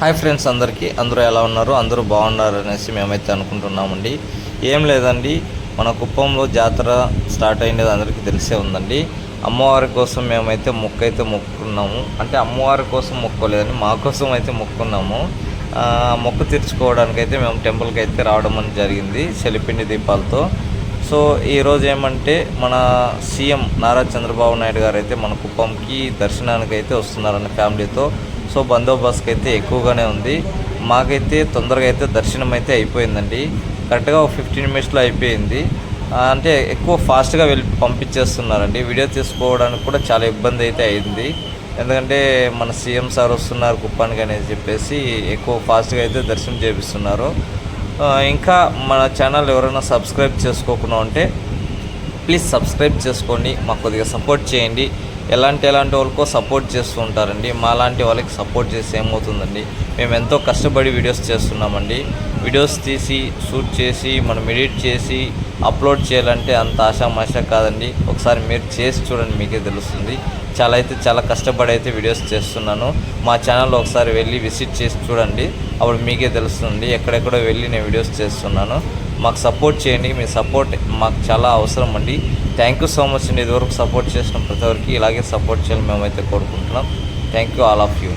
Hi friends అందరికీ. అందరూ ఎలా ఉన్నారు? అందరూ బాగున్నారు అనేసి మేమైతే అనుకుంటున్నామండి. ఏం లేదండి మన కుప్పంలో జాతర స్టార్ట్ అయినది అందరికీ తెలిసే ఉందండి. అమ్మవారి కోసం మేమైతే మొక్క అయితే మొక్కుకున్నాము. అంటే అమ్మవారి కోసం మొక్కోలేదని మా కోసం అయితే మొక్కుకున్నాము మొక్క మొక్కు తీర్చుకోవడానికి అయితే మేము టెంపుల్కి అయితే రావడం అని జరిగింది చెలిపిండి దీపాలతో. సో ఈరోజు ఏమంటే మన సీఎం నారా చంద్రబాబు నాయుడు గారు అయితే మన కుప్పంకి దర్శనానికి అయితే వస్తున్నారన్న ఫ్యామిలీతో. సో బందోబస్తుకి అయితే ఎక్కువగానే ఉంది. మాకైతే తొందరగా అయితే దర్శనం అయితే అయిపోయిందండి. కరెక్ట్గా ఒక ఫిఫ్టీన్ మినిట్స్లో అయిపోయింది. అంటే ఎక్కువ ఫాస్ట్గా వెళ్ళి పంపించేస్తున్నారండి. వీడియో తీసుకోవడానికి కూడా చాలా ఇబ్బంది అయితే అయింది. ఎందుకంటే మన సీఎం సార్ వస్తున్నారు కుప్పానికి అనేది చెప్పేసి ఎక్కువ ఫాస్ట్గా అయితే దర్శనం చేపిస్తున్నారు. ఇంకా మన ఛానల్ ఎవరైనా సబ్స్క్రైబ్ చేసుకోకుండా ఉంటే ప్లీజ్ సబ్స్క్రైబ్ చేసుకోండి. మాకు కొద్దిగా సపోర్ట్ చేయండి. ఎలాంటి ఎలాంటి వాళ్ళకో సపోర్ట్ చేస్తూ ఉంటారండి మా లాంటి వాళ్ళకి సపోర్ట్ చేసి ఏమవుతుందండి? మేము ఎంతో కష్టపడి వీడియోస్ చేస్తున్నామండి. వీడియోస్ తీసి షూట్ చేసి మనం ఎడిట్ చేసి అప్లోడ్ చేయాలంటే అంత ఆశామాష కాదండి. ఒకసారి మీరు చేసి చూడండి మీకే తెలుస్తుంది. చాలా అయితే చాలా కష్టపడి అయితే వీడియోస్ చేస్తున్నాను. మా ఛానల్లో ఒకసారి వెళ్ళి విజిట్ చేసి చూడండి. అప్పుడు మీకే తెలుస్తుంది. ఎక్కడెక్కడో వెళ్ళి నేను వీడియోస్ చేస్తున్నాను. మాకు సపోర్ట్ చేయండి. మీ సపోర్ట్ మాకు చాలా అవసరం అండి. థ్యాంక్ యూ సో మచ్ అండి ఇదివరకు సపోర్ట్ చేసిన ప్రతి ఒక్కరికి ఇలాగే సపోర్ట్ చేయాలని మేమైతే కోరుకుంటున్నాం. Thank you all of you